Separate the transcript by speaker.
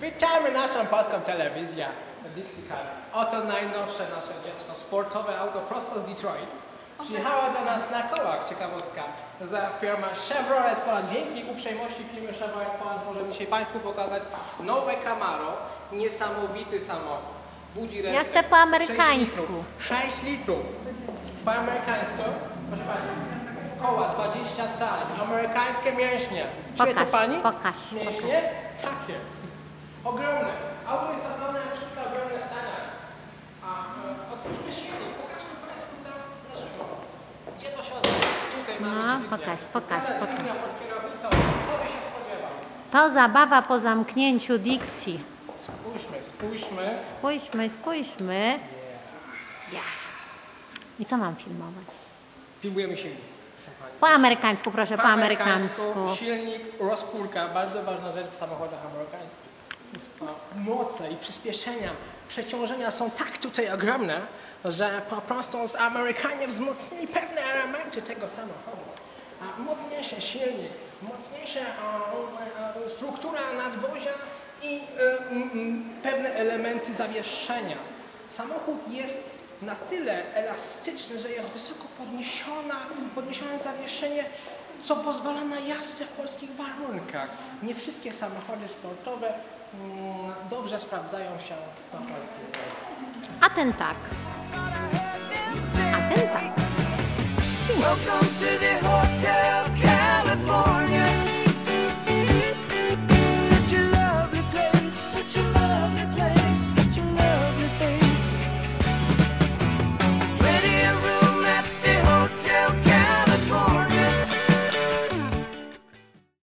Speaker 1: Witamy naszą polską Dixie Car. Oto najnowsze nasze dziecko, sportowe auto prosto z Detroit. Przyjechała do nas na kołach, ciekawostka, za firma Chevrolet Poland. Dzięki uprzejmości firmy Chevrolet Poland możemy dzisiaj Państwu pokazać nowe Camaro. Niesamowity samochód. Budzi respekt.
Speaker 2: chcę po amerykańsku.
Speaker 1: 6 litrów. 6 litrów. Po amerykańsku, proszę Pani, koła 20 cali, amerykańskie mięśnie. Czuje to
Speaker 2: Pokaż,
Speaker 1: Pani?
Speaker 2: pokaż,
Speaker 1: Mięśnie? Takie. Ogromne. Auto jest
Speaker 2: pokaż, pokaż, pokaż. To zabawa po zamknięciu Dixie.
Speaker 1: Spójrzmy, spójrzmy.
Speaker 2: Spójrzmy, spójrzmy. I co mam filmować?
Speaker 1: Filmujemy silnik.
Speaker 2: Po amerykańsku, proszę, po amerykańsku.
Speaker 1: Silnik, rozpórka, bardzo ważna rzecz w samochodach amerykańskich. Moce i przyspieszenia, przeciążenia są tak tutaj ogromne, że po prostu Amerykanie wzmocnili pewne elementy tego samochodu. A mocniejszy silnik, mocniejsza struktura nadwozia i e, pewne elementy zawieszenia. Samochód jest na tyle elastyczny, że jest wysoko podniesiona, podniesione zawieszenie, co pozwala na jazdę w polskich warunkach. Nie wszystkie samochody sportowe mm, dobrze sprawdzają się na polskich drogach.
Speaker 2: A ten tak. A ten tak.